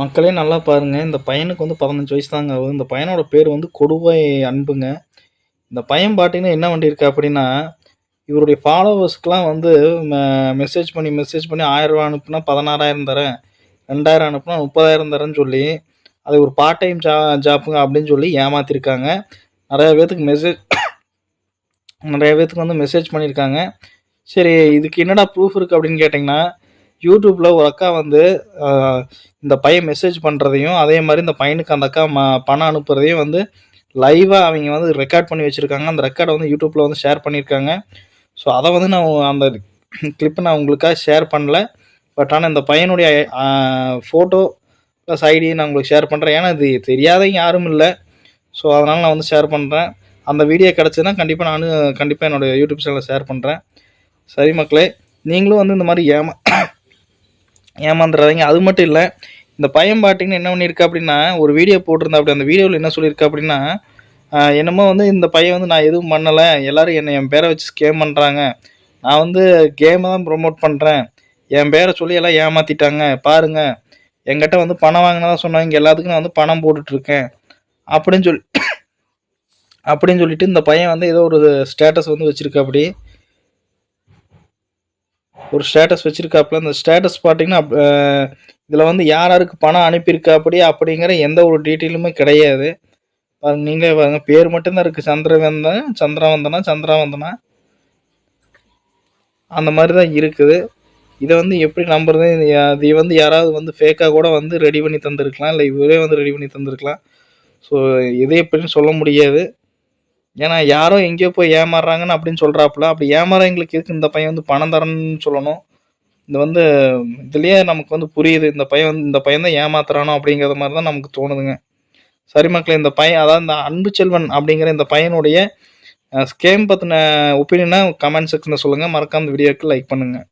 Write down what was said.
மக்களே நல்லா பாருங்கள் இந்த பையனுக்கு வந்து பதினஞ்சு வயசு தாங்க ஆகுது. இந்த பையனோட பேர் வந்து கொடுவாய் அன்புங்க. இந்த பையன் பார்த்தீங்கன்னா என்ன பண்ணியிருக்கா அப்படின்னா இவருடைய ஃபாலோவர்ஸ்க்குலாம் வந்து மெசேஜ் பண்ணி மெசேஜ் பண்ணி ஆயிரம் அனுப்புனா பதினாறாயிரம் தரேன். ரெண்டாயிரம் அனுப்புனா முப்பதாயிரம் தரேன்னு சொல்லி அது ஒரு பார்ட் டைம் ஜா ஜாப்புங்க அப்படின்னு சொல்லி ஏமாத்திருக்காங்க. நிறைய பேர்த்துக்கு மெசேஜ் நிறைய பேர்த்துக்கு வந்து மெசேஜ் பண்ணியிருக்காங்க சரி இதுக்கு என்னடா ப்ரூஃப் இருக்குது அப்படின்னு கேட்டிங்கன்னா யூடியூப்பில் ஒரு அக்கா வந்து இந்த பையன் மெசேஜ் பண்ணுறதையும் அதே மாதிரி இந்த பையனுக்கு அந்த அக்கா ம பணம் அனுப்புறதையும் வந்து லைவாக அவங்க வந்து ரெக்கார்ட் பண்ணி வச்சுருக்காங்க. அந்த ரெக்கார்டை வந்து யூடியூப்பில் வந்து ஷேர் பண்ணியிருக்காங்க ஸோ அதை வந்து நான் அந்த கிளிப்பை நான் உங்களுக்காக ஷேர் பண்ணல. பட் ஆனால் இந்த பையனுடைய ஃபோட்டோ ப்ளஸ் ஐடி நான் உங்களுக்கு ஷேர் பண்ணுறேன் ஏன்னா இது தெரியாதவங்க யாரும் இல்லை. ஸோ அதனால் நான் வந்து ஷேர் பண்ணுறேன் அந்த வீடியோ கிடச்சதுன்னா கண்டிப்பாக நான் கண்டிப்பாக என்னோடய யூடியூப் சேனலில் ஷேர் பண்ணுறேன் சரி மக்களே நீங்களும் வந்து இந்த மாதிரி ஏமா ஏமாந்துடாதீங்க அது மட்டும் இல்லை இந்த பையன் பாட்டிங்கன்னு என்ன பண்ணியிருக்கா அப்படின்னா ஒரு வீடியோ போட்டிருந்தா அப்படி அந்த வீடியோவில் என்ன சொல்லியிருக்கா அப்படின்னா என்னமோ வந்து இந்த பையன் வந்து நான் எதுவும் பண்ணலை. எல்லாரும் என்னை என் பேரை வச்சு ஸ்கேம் பண்ணுறாங்க நான் வந்து கேமை தான் ப்ரொமோட் பண்ணுறேன் என் பேரை சொல்லி எல்லாம் ஏமாற்றிட்டாங்க பாருங்கள் என்கிட்ட வந்து பணம் வாங்கினதான் சொன்னாங்க எல்லாத்துக்கும் நான் வந்து பணம் போட்டுட்ருக்கேன். அப்படின்னு சொல்லி அப்படின்னு சொல்லிட்டு இந்த பையன் வந்து ஏதோ ஒரு ஸ்டேட்டஸ் வந்து வச்சுருக்கா அப்படி. ஒரு ஸ்டேட்டஸ் வச்சுருக்காப்புல. அந்த ஸ்டேட்டஸ் பார்த்தீங்கன்னா இதில் வந்து யார் யாருக்கு பணம் அனுப்பியிருக்காப்படி அப்படிங்கிற எந்த ஒரு டீட்டெயிலுமே கிடையாது. பாருங்க நீங்களே பாருங்க. பேர் மட்டும்தான் இருக்குது சந்திரவந்தன் சந்திரவந்தனா சந்திரவந்தனா. அந்த மாதிரி தான் இருக்குது. இதை வந்து எப்படி நம்புறது? இது வந்து யாராவது வந்து ஃபேக்காக கூட வந்து ரெடி பண்ணி தந்திருக்கலாம். இல்லை இவரே வந்து ரெடி பண்ணி தந்திருக்கலாம். ஸோ எது எப்படின்னு சொல்ல முடியாது. ஏன்னா யாரோ எங்கேயோ போய் ஏமாறுறாங்கன்னு அப்படின்னு சொல்கிறாப்புல அப்படி ஏமாறவங்களுக்கு எதுக்கு இந்த பையன் வந்து பணம் தரணும்னு சொல்லணும்? இது வந்து இதுலேயே நமக்கு வந்து புரியுது இந்த பையன் வந்து இந்த பையன் தான் ஏமாத்துறானோ அப்படிங்கிற மாதிரி தான் நமக்கு தோணுதுங்க. சரி மக்களே இந்த பையன் அதாவது இந்த அன்பு செல்வன் அப்படிங்கிற இந்த பையனுடைய ஸ்கேம் பற்றின ஒப்பீனியனை கமெண்ட் செக்ஷனில் சொல்லுங்கள் மறக்காம இந்த வீடியோக்கு லைக் பண்ணுங்கள்